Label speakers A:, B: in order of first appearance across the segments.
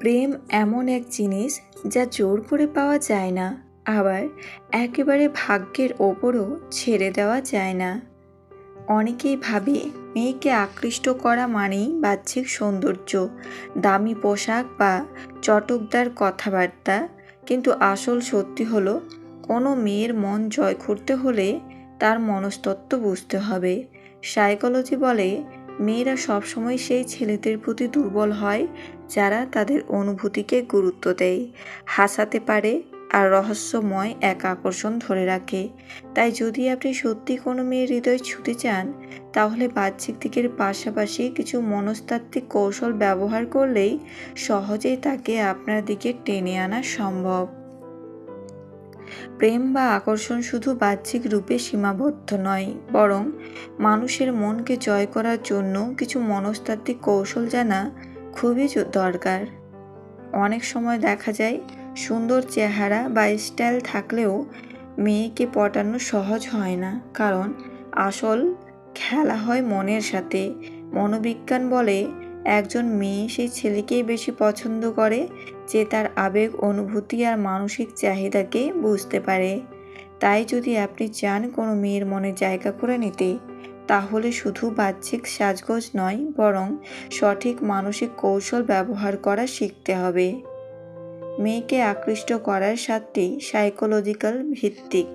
A: প্রেম এমন এক জিনিস যা জোর করে পাওয়া যায় না, আবার একেবারে ভাগ্যের ওপরও ছেড়ে দেওয়া যায় না। অনেকেই ভাবে মেয়েকে আকৃষ্ট করা মানেই বাহ্যিক সৌন্দর্য, দামি পোশাক বা চটকদার কথাবার্তা, কিন্তু আসল সত্যি হলো, কোনো মেয়ের মন জয় করতে হলে তার মনস্তত্ত্ব বুঝতে হবে। সাইকোলজি বলে মেয়েরা সবসময় সেই ছেলেদের প্রতি দুর্বল হয়, যারা তাদের অনুভূতিকে গুরুত্ব দেয়। হাসাতে পারে আর রহস্যময় এক আকর্ষণ ধরে রাখে। তাই যদি আপনি সত্যি কোনো মেয়ের হৃদয় ছুতে চান, তাহলে বাহ্যিক দিকের পাশাপাশি কিছু মনস্তাত্ত্বিক কৌশল ব্যবহার করলেই সহজেই তাকে আপনার দিকে টেনে আনা সম্ভব। প্রেম বা আকর্ষণ শুধু বাহ্যিক রূপে সীমাবদ্ধ নয়, বরং মানুষের মনকে জয় করার জন্য কিছু মনস্তাত্ত্বিক কৌশল জানা খুবই দরকার। অনেক সময় দেখা যায়, সুন্দর চেহারা বা স্টাইল থাকলেও মেয়েকে পটানো সহজ হয় না, কারণ আসল খেলা হয় মনের সাথে। মনোবিজ্ঞান বলে একজন মেয়ে সেই ছেলেকেই বেশি পছন্দ করে যে তার আবেগ, অনুভূতি আর মানসিক চাহিদাকে বুঝতে পারে। তাই যদি আপনি চান কোনো মেয়ের মনে জায়গা করে নিতে, তাহলে শুধু বাহ্যিক সাজগোজ নয়, বরং সঠিক মানসিক কৌশল ব্যবহার করা শিখতে হবে। মেয়েকে আকৃষ্ট করার সাতটি সাইকোলজিক্যাল ভিত্তিক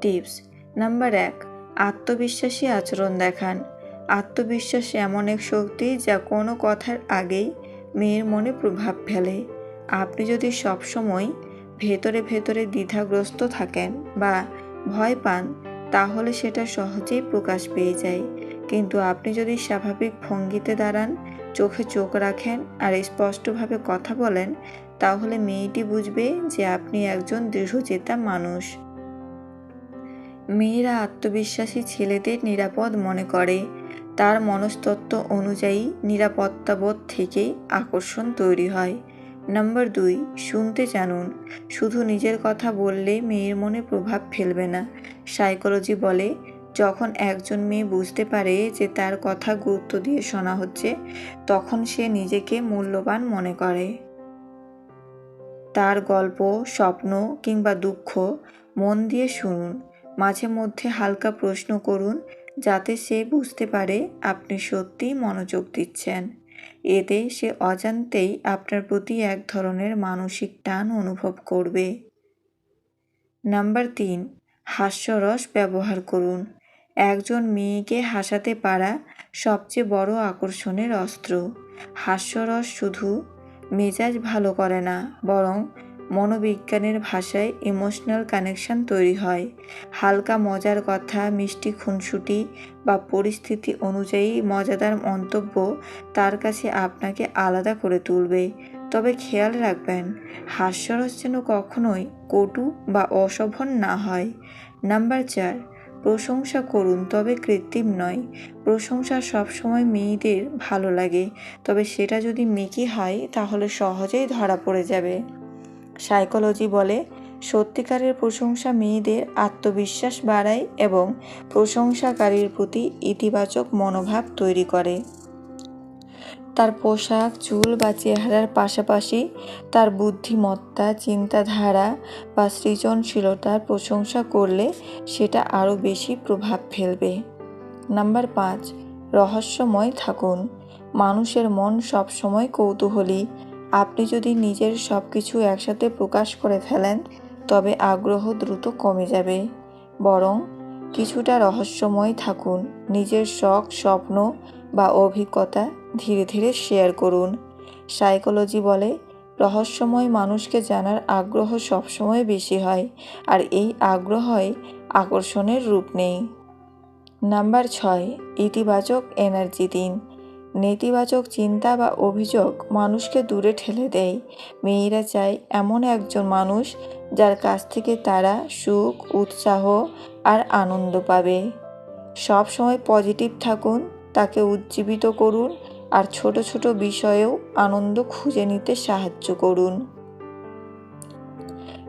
A: টিপস নাম্বার এক, আত্মবিশ্বাসী আচরণ দেখান। আত্মবিশ্বাস এমন এক শক্তি যা কোনো কথার আগেই মেয়ের মনে প্রভাব ফেলে। আপনি যদি সবসময় ভেতরে ভেতরে দ্বিধাগ্রস্ত থাকেন বা ভয় পান, তাহলে সেটা সহজেই প্রকাশ পেয়ে যায়। কিন্তু আপনি যদি স্বাভাবিক ভঙ্গিতে দাঁড়ান, চোখে চোখ রাখেন আর স্পষ্টভাবে কথা বলেন, তাহলে মেয়েটি বুঝবে যে আপনি একজন দৃঢ়চেতা মানুষ। মেয়েরা আত্মবিশ্বাসী ছেলেদের নিরাপদ মনে করে। তার মনস্তত্ত্ব অনুযায়ী নিরাপত্তাবোধ থেকেই আকর্ষণ তৈরি হয়। নাম্বার দুই, শুনতে জানুন। শুধু নিজের কথা বললে মেয়ের মনে প্রভাব ফেলবে না। সাইকোলজি বলে, যখন একজন মেয়ে বুঝতে পারে যে তার কথা গুরুত্ব দিয়ে শোনা হচ্ছে, তখন সে নিজেকে মূল্যবান মনে করে। তার গল্প, স্বপ্ন কিংবা দুঃখ মন দিয়ে শুনুন। মাঝে মধ্যে হালকা প্রশ্ন করুন, যাতে সে বুঝতে পারে আপনি সত্যিই মনোযোগ দিচ্ছেন। এতে সে অজান্তেই আপনার প্রতি এক ধরনের মানসিক টান অনুভব করবে। নাম্বার তিন, হাস্যরস ব্যবহার করুন। একজন মেয়েকে হাসাতে পারা সবচেয়ে বড় আকর্ষণের অস্ত্র। হাস্যরস শুধু মেজাজ ভালো করে না, বরং মনোবিজ্ঞানের ভাষায় ইমোশনাল কানেকশন তৈরি হয়। হালকা মজার কথা, মিষ্টি খুনসুটি বা পরিস্থিতি অনুযায়ী মজাদার মন্তব্য তার কাছে আপনাকে আলাদা করে তুলবে। তবে খেয়াল রাখবেন, হাস্যরস যেন কখনোই কটু বা অশোভন না হয়। নাম্বার চার, প্রশংসা করুন, তবে কৃত্রিম নয়। প্রশংসা সবসময় মেয়েদের ভালো লাগে, তবে সেটা যদি মেকি হয়, তাহলে সহজেই ধরা পড়ে যাবে। সাইকোলজি বলে, সত্যিকারের প্রশংসা মেয়েদের আত্মবিশ্বাস বাড়ায় এবং প্রশংসাকারীর প্রতি ইতিবাচক মনোভাব তৈরি করে। তার পোশাক, চুল বা চেহারার পাশাপাশি তার বুদ্ধিমত্তা, চিন্তাধারা বা সৃজনশীলতার প্রশংসা করলে সেটা আরও বেশি প্রভাব ফেলবে। নাম্বার পাঁচ, রহস্যময় থাকুন। মানুষের মন সবসময় কৌতূহলী। আপনি যদি নিজের সব কিছু একসাথে প্রকাশ করে ফেলেন, তবে আগ্রহ দ্রুত কমে যাবে। বরং কিছুটা রহস্যময় থাকুন, নিজের শখ, স্বপ্ন বা অভিজ্ঞতা ধীরে ধীরে শেয়ার করুন। সাইকোলজি বলে, রহস্যময় মানুষকে জানার আগ্রহ সবসময় বেশি হয়, আর এই আগ্রহই আকর্ষণের রূপ নেই। নাম্বার ছয়, ইতিবাচক এনার্জি দিন। নেতিবাচক চিন্তা বা অভিযোগ মানুষকে দূরে ঠেলে দেয়। মেয়েরা চায় এমন একজন মানুষ যার কাছ থেকে তারা সুখ, উৎসাহ আর আনন্দ পাবে। সব সময় পজিটিভ থাকুন, তাকে উজ্জীবিত করুন আর ছোট ছোট বিষয়েও আনন্দ খুঁজে নিতে সাহায্য করুন।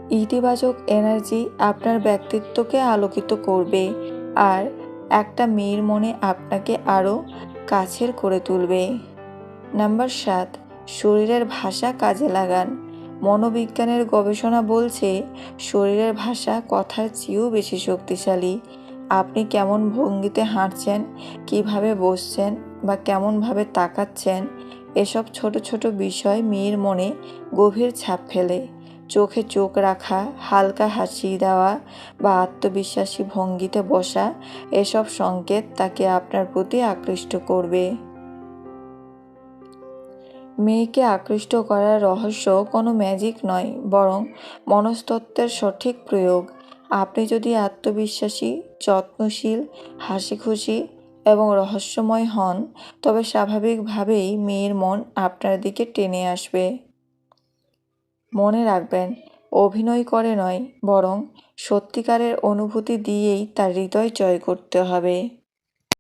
A: ইতিবাচক এনার্জি আপনার ব্যক্তিত্বকে আলোকিত করবে আর একটা মেয়ের মনে আপনাকে আরও কাছের করে তুলবে। নাম্বার সাত, শরীরের ভাষা কাজে লাগান। মনোবিজ্ঞানের গবেষণা বলছে, শরীরের ভাষা কথার চেয়েও বেশি শক্তিশালী। আপনি কেমন ভঙ্গিতে হাঁটছেন, কীভাবে বসছেন বা কেমনভাবে তাকাচ্ছেন, এসব ছোট ছোট বিষয় মেয়ের মনে গভীর ছাপ ফেলে। চোখে চোখ রাখা, হালকা হাসি দেওয়া বা আত্মবিশ্বাসী ভঙ্গিতে বসা, এসব সংকেত তাকে আপনার প্রতি আকৃষ্ট করবে। মেয়েকে আকৃষ্ট করার রহস্য কোনো ম্যাজিক নয়, বরং মনস্তত্ত্বের সঠিক প্রয়োগ। আপনি যদি আত্মবিশ্বাসী, যত্নশীল হাসি খুশি এবং রহস্যময় হন, তবে স্বাভাবিকভাবেই মেয়ের মন আপনার দিকে টেনে আসবে। মনে রাখবেন অভিনয় করে নয় বরং সত্যিকারের অনুভূতি দিয়েই তার হৃদয় জয় করতে হবে।